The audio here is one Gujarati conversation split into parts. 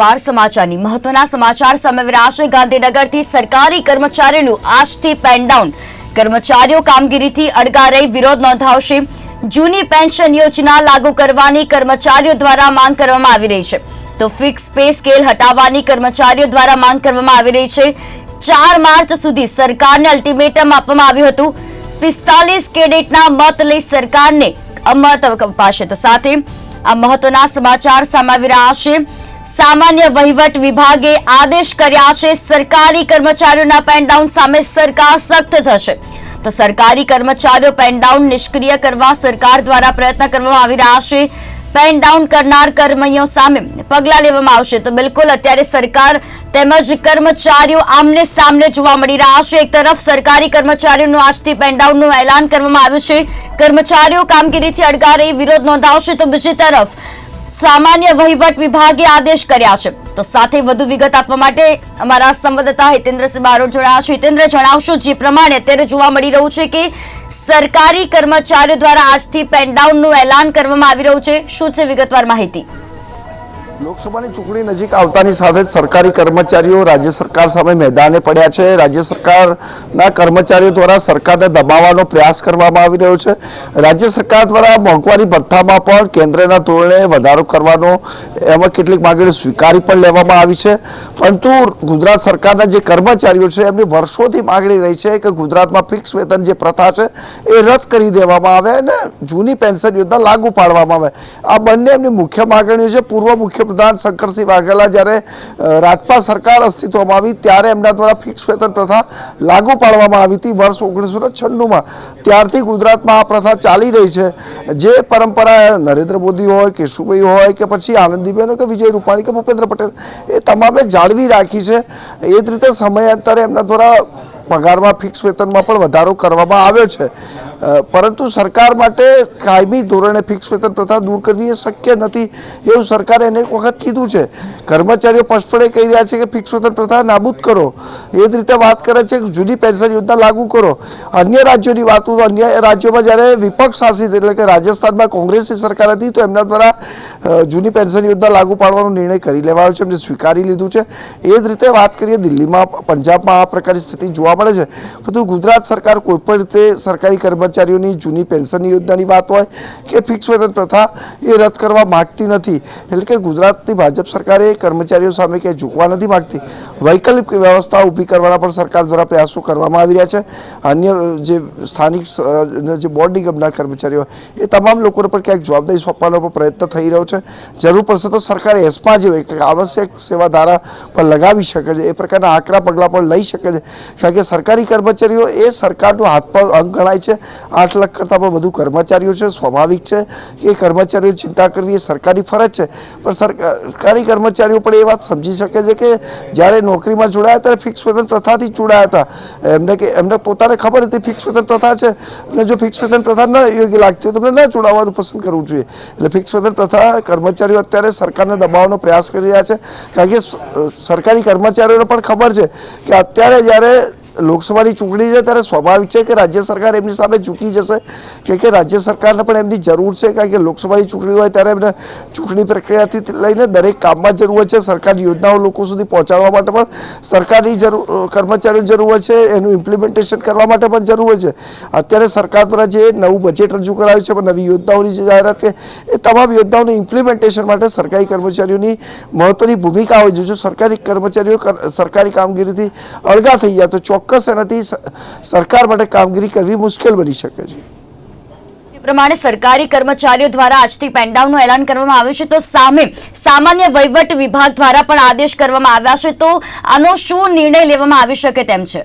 વાર સમાચારની મહત્વના સમાચાર સામે વિરાશે ગાંધીનગરથી સરકારી કર્મચારીનું આજથી પેનડાઉન કર્મચારીઓ કામગીરીથી અડગા રહી વિરોધ નોંધાવશે. જૂની પેન્શન યોજના લાગુ કરવાની કર્મચારીઓ દ્વારા માંગ કરવામાં આવી રહી છે. તો ફિક્સ પે સ્કેલ હટાવવાની કર્મચારીઓ દ્વારા માંગ કરવામાં આવી રહી છે. ચાર માર્ચ સુધી સરકારને અલ્ટિમેટમ આપવામાં આવ્યું હતું. પિસ્તાલીસ કેડેટના મત લઈ સરકારને અમત અપાશે. તો સાથે આ મહત્વના સમાચાર સામે આવી રહ્યા છે સામાન્ય વહીવટ વિભાગે આદેશ કર્યા છે. સરકારી કર્મચારીઓના પેનડાઉન સામે સરકાર સખ્ત થશે. તો સરકારી કર્મચારીઓ પેનડાઉન નિષ્ક્રિય કરવા સરકાર દ્વારા પ્રયત્ન કરવામાં આવી રહ્યા છે. પેન કરનાર કર્મીઓ સામે પગલાં લેવામાં આવશે. તો બિલકુલ અત્યારે સરકાર તેમજ કર્મચારીઓ આમને સામને જોવા મળી રહ્યા છે. એક તરફ સરકારી કર્મચારીઓનું આજથી પેન ડાઉનનું એલાન કરવામાં આવ્યું છે. કર્મચારીઓ કામગીરીથી અડગા રહી વિરોધ નોંધાવશે. તો બીજી તરફ સામાન્ય વહીવટ વિભાગે આદેશ કર્યા છે. તો સાથે વધુ વિગત આપવા માટે અમારા સંવાદદાતા હિતેન્દ્રસિંહ બારોટ જોડાયા છે. હિતેન્દ્ર, જણાવશો જે પ્રમાણે અત્યારે જોવા મળી રહ્યું છે કે સરકારી કર્મચારીઓ દ્વારા આજથી પેનડાઉનનું એલાન કરવામાં આવી રહ્યું છે. શું છે વિગતવાર માહિતી? લોકસભાની ચૂંટણી નજીક આવતાની સાથે જ સરકારી કર્મચારીઓ રાજ્ય સરકાર સામે મેદાને પડ્યા છે. રાજ્ય સરકારના કર્મચારીઓ દ્વારા સરકારને દબાવવાનો પ્રયાસ કરવામાં આવી રહ્યો છે. રાજ્ય સરકાર દ્વારા મોંઘવારી ભથ્થામાં પણ કેન્દ્રના ધોરણે વધારો કરવાનો એમાં કેટલીક માંગણીઓ સ્વીકારી પણ લેવામાં આવી છે. પરંતુ ગુજરાત સરકારના જે કર્મચારીઓ છે, એમની વર્ષોથી માંગણી રહી છે કે ગુજરાતમાં ફિક્સ વેતન જે પ્રથા છે, એ રદ કરી દેવામાં આવે અને જૂની પેન્શન યોજના લાગુ પાડવામાં આવે. આ બંને એમની મુખ્ય માંગણીઓ છે. પૂર્વ મુખ્યપ્રધાન શંકરસિંહ વાઘેલા જ્યારે રાજપા સરકાર અસ્તિત્વમાં આવી ત્યારે એમના દ્વારા ફિક્સ વેતન પ્રથા લાગુ પાડવામાં આવી હતી વર્ષ ઓગણીસો ને છન્નુંમાં. ત્યારથી ગુજરાતમાં આ પ્રથા ચાલી રહી છે. જે પરંપરા નરેન્દ્ર મોદી હોય કેશુભાઈ હોય કે પછી આનંદીબેન કે વિજય રૂપાણી કે ભૂપેન્દ્ર પટેલ, એ તમામે જાળવી રાખી છે. એ જ રીતે સમયાંતરે એમના દ્વારા પગારમાં ફિક્સ વેતનમાં પણ વધારો કરવામાં આવ્યો છે. પરંતુ સરકાર માટે કાયમી ધોરણે ફિક્સ વેતન પ્રથા દૂર કરવી એ શક્ય નથી એવું સરકારે એને એક વખત કીધું છે. કર્મચારીઓ સ્પષ્ટપણે કહી રહ્યા છે કે ફિક્સ વેતન પ્રથા નાબૂદ કરો. એ જ રીતે વાત કરે છે કે જૂની પેન્શન યોજના લાગુ કરો. અન્ય રાજ્યોની વાત તો અન્ય રાજ્યોમાં જ્યારે વિપક્ષ શાસિત એટલે કે રાજસ્થાનમાં કોંગ્રેસની સરકાર હતી તો એમના દ્વારા જૂની પેન્શન યોજના લાગુ પાડવાનો નિર્ણય કરી લેવાયો છે. એમને સ્વીકારી લીધું છે. એ જ રીતે વાત કરીએ દિલ્હીમાં, પંજાબમાં આ પ્રકારની સ્થિતિ જોવા મળે છે. પરંતુ ગુજરાત સરકાર કોઈપણ રીતે સરકારી કર્મચારીઓની જૂની પેન્શનની યોજનાની વાત હોય કે ફિક્સ વેતન પ્રથા એ રદ કરવા માગતી નથી. એટલે કે ગુજરાતની ભાજપ સરકારે કર્મચારીઓ સામે ક્યાંય ઝૂકવા નથી માગતી. વૈકલ્પિક વ્યવસ્થા ઊભી કરવાના પણ સરકાર દ્વારા પ્રયાસો કરવામાં આવી રહ્યા છે. અન્ય જે સ્થાનિક જે બોર્ડ નિગમના કર્મચારીઓ એ તમામ લોકોને પણ ક્યાંક જવાબદારી સોંપવાનો પણ પ્રયત્ન થઈ રહ્યો છે. જરૂર પડશે તો સરકારે એસમાં જેવી આવશ્યક સેવા ધારા પણ લગાવી શકે છે. એ પ્રકારના આકરા પગલાં પણ લઈ શકે છે. કારણ કે સરકારી કર્મચારીઓ એ સરકારનો હાથ પર અંગ ગણાય છે. આઠ લાખ કરતાં પણ વધુ કર્મચારીઓ છે, સ્વાભાવિક છે કે કર્મચારીઓ ચિંતા કરવી એ સરકારી ફરજ છે. પણ સરકારી કર્મચારીઓ પણ એ વાત સમજી શકે છે કે જ્યારે નોકરીમાં જોડાયા ત્યારે ફિક્સ વેતન પ્રથાથી જોડાયા હતા. એમને કે, એમને પોતાને ખબર હતી ફિક્સ વેતન પ્રથા છે. અને જો ફિક્સ વેતન પ્રથા ન યોગ્ય લાગતી હોય તો એમને ન જોડાવાનું પસંદ કરવું જોઈએ. એટલે ફિક્સ વેતન પ્રથા કર્મચારીઓ અત્યારે સરકારને દબાવવાનો પ્રયાસ કરી રહ્યા છે. કારણ કે સરકારી કર્મચારીઓને પણ ખબર છે કે અત્યારે જ્યારે લોકસભાની ચૂંટણી છે, ત્યારે સ્વાભાવિક છે કે રાજ્ય સરકાર એમની સામે ઝૂકી જશે કે કે રાજ્ય સરકારને પણ એમની જરૂર છે, કારણ કે લોકસભાની ચૂંટણી હોય ત્યારે એમને ચૂંટણી પ્રક્રિયાથી લઈને દરેક કામમાં જરૂર હોય છે, સરકારની યોજનાઓ લોકો સુધી પહોંચાડવા માટે પણ, સરકારની જરૂર કર્મચારીઓની જરૂર હોય છે, એનું ઇમ્પ્લિમેન્ટેશન કરવા માટે પણ જરૂર છે. અત્યારે સરકાર દ્વારા જે નવું બજેટ રજૂ કરાયું છે, પણ નવી યોજનાઓની જે જાહેરાત છે, એ તમામ યોજનાઓની ઇમ્પ્લિમેન્ટેશન માટે સરકારી કર્મચારીઓની મહત્વની ભૂમિકા હોય છે. જો સરકારી કર્મચારીઓ સરકારી કામગીરીથી અળગા થઈ જાય તો ચોક્કસ એનાથી સરકાર માટે કામગીરી કરવી મુશ્કેલ બની શકે છે. પ્રમાણે સરકારી કર્મચારીઓ દ્વારા આજથી પેનડાઉનનું એલાન કરવામાં આવ્યું છે. તો સામે સામાન્ય વહીવટ વિભાગ દ્વારા પણ આદેશ કરવામાં આવ્યા છે. તો આનો શું નિર્ણય લેવામાં આવી શકે તેમ છે?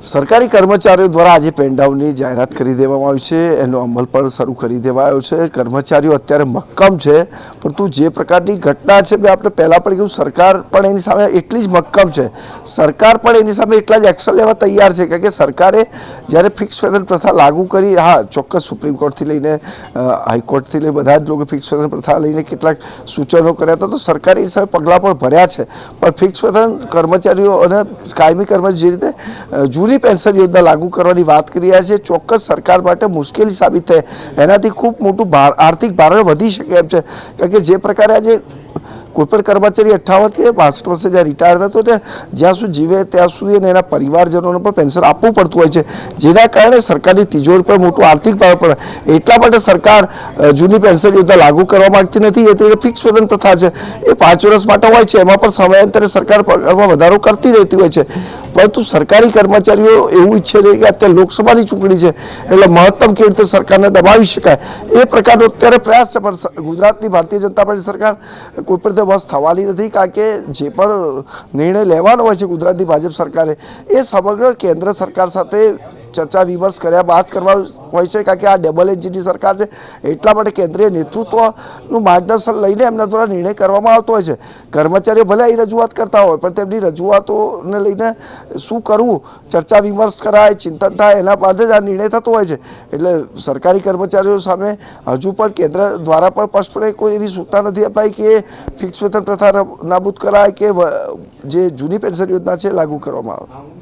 સરકારી કર્મચારીઓ દ્વારા આજે પેનડાઉનની જાહેરાત કરી દેવામાં આવી છે. એનો અમલ પણ શરૂ કરી દેવાયો છે. કર્મચારીઓ અત્યારે મક્કમ છે, પરંતુ જે પ્રકારની ઘટના છે, મેં આપણે પહેલાં પણ કહ્યું સરકાર પણ એની સામે એટલી જ મક્કમ છે. સરકાર પણ એની સામે એટલા જ એક્શન લેવા તૈયાર છે, કારણ કે સરકારે જ્યારે ફિક્સ વેતન પ્રથા લાગુ કરી, હા, ચોક્કસ સુપ્રીમ કોર્ટથી લઈને હાઈકોર્ટથી લઈને બધા જ લોકો ફિક્સ વેતન પ્રથા લઈને કેટલાક સૂચનો કર્યા હતા, તો સરકારે એની સામે પગલાં પણ ભર્યા છે. પણ ફિક્સ વેતન કર્મચારીઓ અને કાયમી કર્મચારી જે રીતે જૂની જૂની પેન્શન યોજના લાગુ કરવાની વાત કરી રહ્યા છે. ચોક્કસ સરકાર માટે મુશ્કેલી સાબિત થાય. એનાથી ખૂબ મોટું આર્થિક ભારણ વધી શકે એમ છે. કારણ કે જે પ્રકારે આજે કોઈપણ કર્મચારી અઠ્ઠાવન કે બાસઠ વર્ષે જ્યાં રિટાયર થતો તે જ્યાં સુધી જીવે ત્યાં સુધી અને એના પરિવારજનોને પણ પેન્શન આપવું પડતું હોય છે. જેના કારણે સરકારની તિજોરી પર મોટું આર્થિક ભાર પડે એટલા માટે સરકાર જૂની પેન્શન યોજના લાગુ કરવા માંગતી નથી. એ તો ફિક્સ વેતન પ્રથા છે. એ પાંચ વર્ષ માટે હોય છે. એમાં પણ સમયાંતરે સરકાર પગારમાં વધારો કરતી રહેતી હોય છે. પરંતુ સરકારી કર્મચારીઓ એવું ઈચ્છે છે કે અત્યારે લોકસભાની ચૂંટણી છે. એટલે મહત્તમ કેવી રીતે સરકારને દબાવી શકાય? એ પ્રકારનો અત્યારે પ્રયાસ છે. પણ ગુજરાતની ભારતીય જનતા પાર્ટી સરકાર કોઈ પણ બસ થવાની નથી, કારણ કે જે પણ નિર્ણય લેવાનો હોય છે ગુજરાતની ભાજપ સરકારે, એ સમગ્ર કેન્દ્ર સરકાર સાથે ચર્ચા વિમર્શ કર્યા બાદ કરવા હોય છે, કારણ કે આ ડબલ એન્જિનની સરકાર છે, એટલા માટે કેન્દ્રીય નેતૃત્વનું માર્ગદર્શન લઈને એમના દ્વારા નિર્ણય કરવામાં આવતો હોય છે. કર્મચારીઓ ભલે અહીં રજૂઆત કરતા હોય, પણ તેમની રજૂઆતોને લઈને શું કરવું? ચર્ચા વિમર્શ કરાય, ચિંતન થાય, એના બાદ જ આ નિર્ણય થતો હોય છે. એટલે સરકારી કર્મચારીઓ સામે હજુ પણ કેન્દ્ર દ્વારા પણ સ્પષ્ટપણે કોઈ એવી સૂચના નથી અપાઈ કે ફિક્સ વેતન પ્રથા નાબૂદ કરાય કે જે જૂની પેન્શન યોજના છે, લાગુ કરવામાં આવે.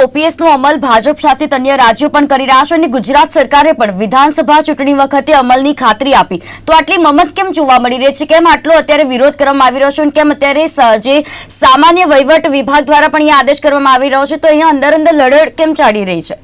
ઓપીએસ નો અમલ ભાજપ શાસિત અન્ય રાજ્યો પણ કરી રહ્યા છે અને ગુજરાત સરકારે પણ વિધાનસભા ચૂંટણી વખતે અમલની ખાતરી આપી. તો આટલી મમત કેમ જોવા મળી રહી છે? કેમ આટલો અત્યારે વિરોધ કરવામાં આવી રહ્યો છે? કેમ અત્યારે જે સામાન્ય વહીવટ વિભાગ દ્વારા પણ અહીંયા આદેશ કરવામાં આવી રહ્યો છે? તો અહીંયા અંદર અંદર લડત કેમ ચાલી રહી છે?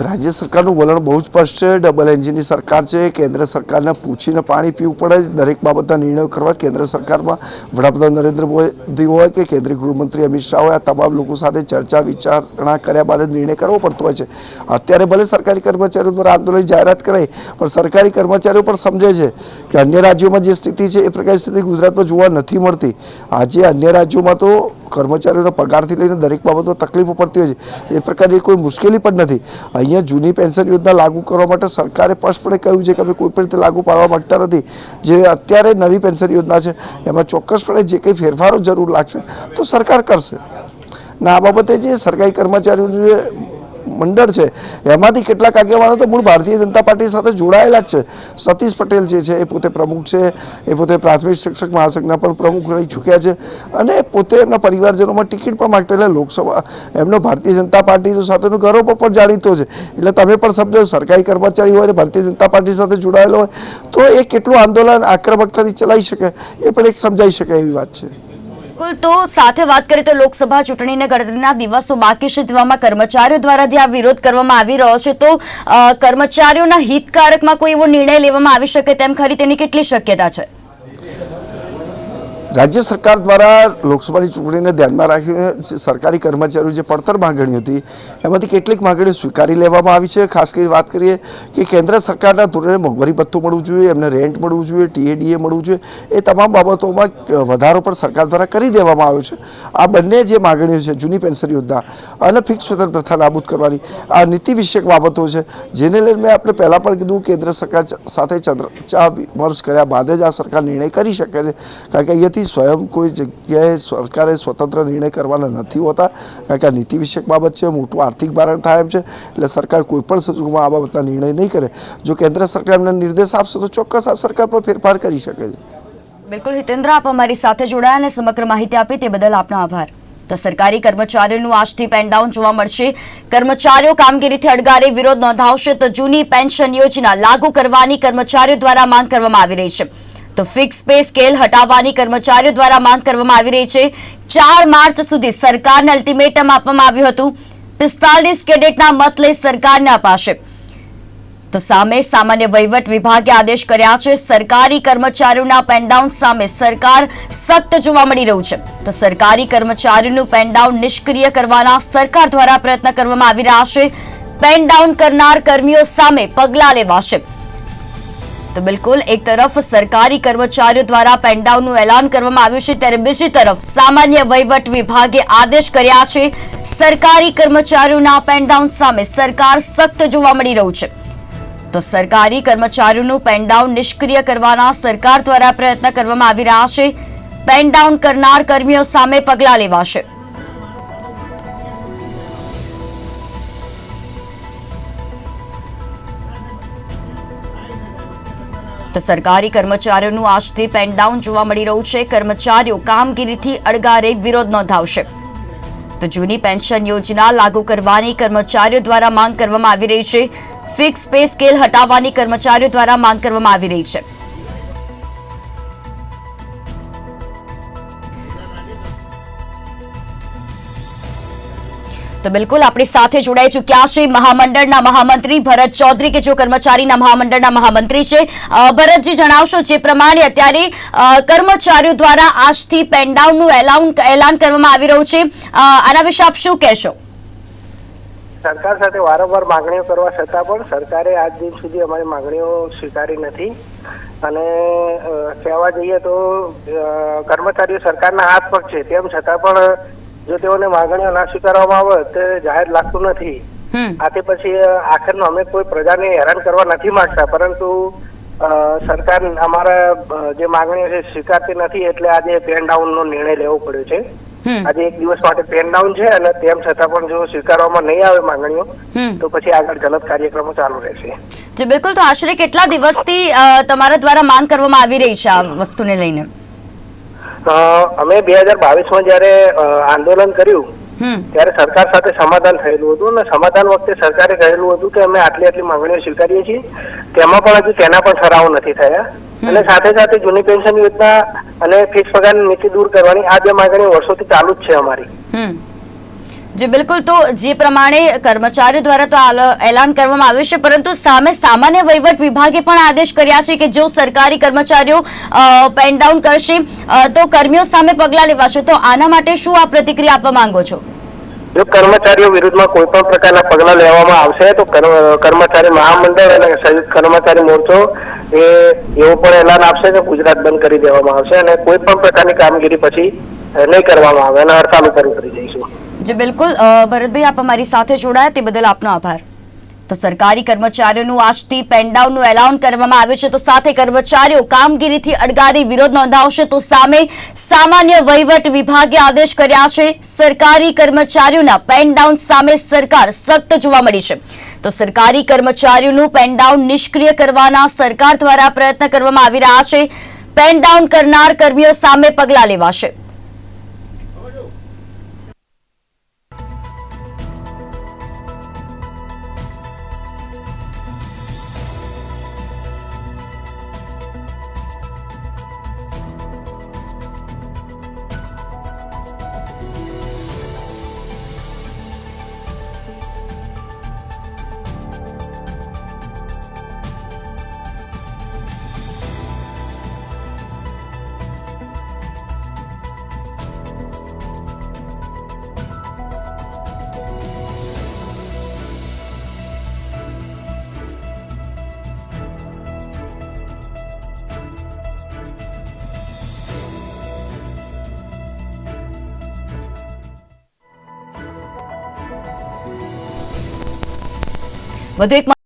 રાજ્ય સરકારનું વલણ બહુ જ સ્પષ્ટ છે. ડબલ એન્જિનની સરકાર છે. કેન્દ્ર સરકારને પૂછીને પાણી પીવું પડે દરેક બાબતના નિર્ણયો કરવા કેન્દ્ર સરકારમાં વડાપ્રધાન નરેન્દ્ર મોદી હોય કે કેન્દ્રીય ગૃહમંત્રી અમિત શાહ હોય, આ તમામ લોકો સાથે ચર્ચા, વિચારણા કર્યા બાદ નિર્ણય કરવો પડતો હોય છે. અત્યારે ભલે સરકારી કર્મચારીઓ દ્વારા આંદોલન જાહેરાત કરાઈ, પણ સરકારી કર્મચારીઓ પણ સમજે છે કે અન્ય રાજ્યોમાં જે સ્થિતિ છે, એ પ્રકારની સ્થિતિ ગુજરાતમાં જોવા નથી મળતી. આજે અન્ય રાજ્યોમાં તો કર્મચારીઓના પગારથી લઈને દરેક બાબતો તકલીફો પડતી હોય છે. એ પ્રકારની કોઈ મુશ્કેલી પણ નથી. અહીંયા જૂની પેન્શન યોજના લાગુ કરવા માટે સરકારે સ્પષ્ટપણે કહ્યું છે કે અમે કોઈ પણ રીતે લાગુ પાડવા માંગતા નથી. જે અત્યારે નવી પેન્શન યોજના છે, એમાં ચોક્કસપણે જે કંઈ ફેરફારો જરૂર લાગશે તો સરકાર કરશે. ના આ બાબતે જે સરકારી કર્મચારીઓનું જે મંડળ છે. એમાંથી કેટલાક આગેવાનો તો મૂળ ભારતીય જનતા પાર્ટી સાથે જોડાયેલા જ છે. સતીશ પટેલ જે છે એ પોતે પ્રમુખ છે. એ પોતે પ્રાથમિક શિક્ષક મહાસંઘના પણ પ્રમુખ રહી ચૂક્યા છે. અને પોતે એમના પરિવારજનોમાં ટિકિટ પણ માગતા એટલે લોકસભા એમનો ભારતીય જનતા પાર્ટી સાથેનો ગૌરવ પણ જાણીતો છે. એટલે તમે પણ સમજો સરકારી કર્મચારી હોય અને ભારતીય જનતા પાર્ટી સાથે જોડાયેલો હોય તો એ કેટલું આંદોલન આક્રમકતાથી ચલાવી શકે એ પણ એક સમજાઈ શકે એવી વાત છે. બિલકુલ. તો સાથે વાત કરીએ તો લોકસભા ચૂંટણીને ગણતરીના દિવસો બાકી છે. તેવામાં કર્મચારીઓ દ્વારા જે વિરોધ કરવામાં આવી રહ્યો છે, તો કર્મચારીઓના હિતકારકમાં કોઈ એવો નિર્ણય લેવામાં આવી શકે તેમ ખરી? તેની કેટલી શક્યતા છે? રાજ્ય સરકાર દ્વારા લોકસભાની ચૂંટણીને ધ્યાનમાં રાખીને સરકારી કર્મચારીઓ જે પડતર માંગણી હતી, એમાંથી કેટલીક માગણીઓ સ્વીકારી લેવામાં આવી છે. ખાસ કરી વાત કરીએ કે કેન્દ્ર સરકારના ધોરણે મોંઘવારી ભથ્થું મળવું જોઈએ, એમને રેન્ટ મળવું જોઈએ ટીએડીએ મળવું જોઈએ, એ તમામ બાબતોમાં વધારો પણ સરકાર દ્વારા કરી દેવામાં આવ્યો છે. આ બંને જે માંગણીઓ છે, જૂની પેન્શન યોજના અને ફિક્સ વેતન પ્રથા નાબૂદ કરવાની, આ નીતિ વિષયક બાબતો છે. જેને લઈને મેં આપણે પહેલાં પણ કીધું કેન્દ્ર સરકાર સાથે ચર્ચા વિમર્શ કર્યા બાદ જ આ સરકાર નિર્ણય કરી શકે છે. કારણ કે અહીંયાથી સ્વયં કોઈ જગ્યાએ સરકારે સ્વતંત્ર નિર્ણય કરવાના નથી હોતા. કારણ કે આ નીતિ વિષયક બાબત છે, મોટું આર્થિક ભારણ થાય એમ છે. એટલે સરકાર કોઈ પણ સંજોગોમાં આ બાબતના નિર્ણય નહીં કરે. જો કેન્દ્ર સરકાર એમને નિર્દેશ આપશે, તો ચોક્કસ આ સરકાર પર ફેરફાર કરી શકે છે. બિલકુલ, હિતેન્દ્ર, આપ અમારી સાથે જોડાયા અને સમગ્ર માહિતી આપી તે બદલ આપનો આભાર. તો સરકારી કર્મચારીઓનું આજથી પેનડાઉન જોવા મળશે. કર્મચારીઓ કામગીરીથી અડગારે વિરોધ નોંધાવશે તો જૂની પેન્શન યોજના લાગુ કરવાની કર્મચારીઓ દ્વારા માંગ કરવામાં આવી રહી છે. તો ફિક્સ પે સ્કેલ હટાવવાની કર્મચારીઓ દ્વારા માંગ કરવામાં આવી રહી છે. ચાર માર્ચ સુધી સરકારને અલ્ટિમેટમ આપવામાં આવ્યું હતું. પિસ્તાલીસ કેડેટના મત લઈ સરકારને અપાશે. તો સામે સામાન્ય વહીવટ વિભાગે આદેશ કર્યા છે. સરકારી કર્મચારીઓના પેનડાઉન સામે સરકાર સખ્ત જોવા મળી રહ્યું છે. તો સરકારી કર્મચારીઓનું પેનડાઉન નિષ્ક્રિય કરવાના સરકાર દ્વારા પ્રયત્ન કરવામાં આવી રહ્યા છે. પેનડાઉન કરનાર કર્મીઓ સામે પગલાં લેવાશે. તો બિલકુલ, એક તરફ સરકારી કર્મચારીઓ દ્વારા પેનડાઉનનું એલાન કરવામાં આવ્યું છે, ત્યારે બીજી તરફ સામાન્ય વહીવટ વિભાગે આદેશ કર્યા છે, સરકારી કર્મચારીઓના પેનડાઉન સામે સરકાર સખ્ત જોવા મળી રહ્યું છે. તો સરકારી કર્મચારીઓનું પેનડાઉન નિષ્ક્રિય કરવાના સરકાર દ્વારા પ્રયત્ન કરવામાં આવી રહ્યા છે પેનડાઉન કરનાર કર્મીઓ સામે પગલાં લેવાશે. તો સરકારી કર્મચારીઓનું આજથી પેનડાઉન જોવા મળી રહ્યું છે. કર્મચારીઓ કામગીરીથી અડગારે વિરોધ નોંધાવશે. તો જૂની પેન્શન યોજના લાગુ કરવાની કર્મચારીઓ દ્વારા માંગ કરવામાં આવી રહી છે. ફિક્સ પે સ્કેલ હટાવવાની કર્મચારીઓ દ્વારા માંગ કરવામાં આવી રહી છે. તો બિલકુલ આપણી સાથે જોડાઈ ચૂક્યા છે મહામંડળના મહામંત્રી ભરત ચૌધરી, કે જો કર્મચારીના મહામંડળના મહામંત્રી છે. ભરતજી જણાવશો જે પ્રમાણે અત્યારે કર્મચારીઓ દ્વારા આજથી પેનડાઉનનું એલાન કરવામાં આવી રહ્યું છે. આના વિશે આપ શું કહેશો? સરકાર સાથે વારંવાર માંગણીઓ કરવા છતાં પણ સરકારે આજ દિન સુધી અમારી માંગણીઓ સ્વીકારી નથી. અને કહેવા જઈએ તો કર્મચારીઓ સરકારના હાથ પર છે. તેમ છતાં પણ જો તેઓને માંગણીઓ ના સ્વીકારવામાં આવે તો જાહેર લાગતું નથી. આથી પછી આખરનો અમે કોઈ પ્રજાને હેરાન કરવા નથી માંગતા પરંતુ સરકાર અમારા જે માંગણીઓ છે સ્વીકારતી નથી એટલે આજે પેન ડાઉનનો નિર્ણય લેવો પડ્યો છે. આજે એક દિવસ માટે પેન ડાઉન છે અને તેમ છતાં પણ જો સ્વીકારવામાં નહીં આવે માંગણીઓ તો પછી આગળ જલદ કાર્યક્રમો ચાલુ રહેશે. જે બિલકુલ તો આશરે કેટલા દિવસથી તમારા દ્વારા માંગ કરવામાં આવી રહી છે આ વસ્તુને લઈને? અમે બે હજાર બાવીસમાં જયારે આંદોલન કર્યું ત્યારે સરકાર સાથે સમાધાન થયેલું હતું અને સમાધાન વખતે સરકારે કહેલું હતું કે અમે આટલી આટલી માંગણીઓ સ્વીકારીએ છીએ. તેમાં પણ હજુ તેના પણ ઠરાવો નથી થયા. અને સાથે સાથે જૂની પેન્શન યોજના અને ફિક્સ પગારની નીતિ દૂર કરવાની આ બે માંગણીઓ વર્ષોથી ચાલુ જ છે અમારી. જી, બિલકુલ. તો જે પ્રમાણે કર્મચારીઓ દ્વારા તો એલાન કરવામાં આવ્યું છે, પરંતુ સામે સામાન્ય વહીવટ વિભાગે પણ આદેશ કર્યા છે કે જો સરકારી કર્મચારીઓ પેન ડાઉન કરશે તો કર્મીઓ સામે પગલાં લેવાશે. તો આના માટે શું આ પ્રતિક્રિયા આપવા માંગો છો? જો કર્મચારીઓ વિરુદ્ધમાં કોઈ પણ પ્રકારના પગલાં લેવામાં આવશે, તો કર્મચારી મહામંડળ અને સંયુક્ત કર્મચારી મોરચો એ, એવું પણ એલાન આપશે કે ગુજરાત બંધ કરી દેવામાં આવશે અને કોઈ પણ પ્રકારની કામગીરી પછી નહીં કરવામાં આવે અને હડતાલ ઉપર ઉતરી દઈશું જી, બિલકુલ. ભરતભાઈ, આપ અમારી સાથે જોડાયા તે બદલ આપનો આભાર. તો સરકારી કર્મચારીઓનું આજથી પેનડાઉનનું એલાઉન કરવામાં આવ્યું છે, તો સાથે કર્મચારીઓ કામગીરીથી અડગારી વિરોધ નોંધાવશે, તો સામે સામાન્ય વહીવટ વિભાગે આદેશ કર્યા છે. સરકારી કર્મચારીઓના પેનડાઉન સામે સરકાર સખ્ત જોવા મળી છે. તો સરકારી કર્મચારીઓનું પેનડાઉન નિષ્ક્રિય કરવાના સરકાર દ્વારા પ્રયત્ન કરવામાં આવી રહ્યા છે. પેનડાઉન કરનાર કર્મીઓ સામે પગલાં લેવાશે. વધુ એક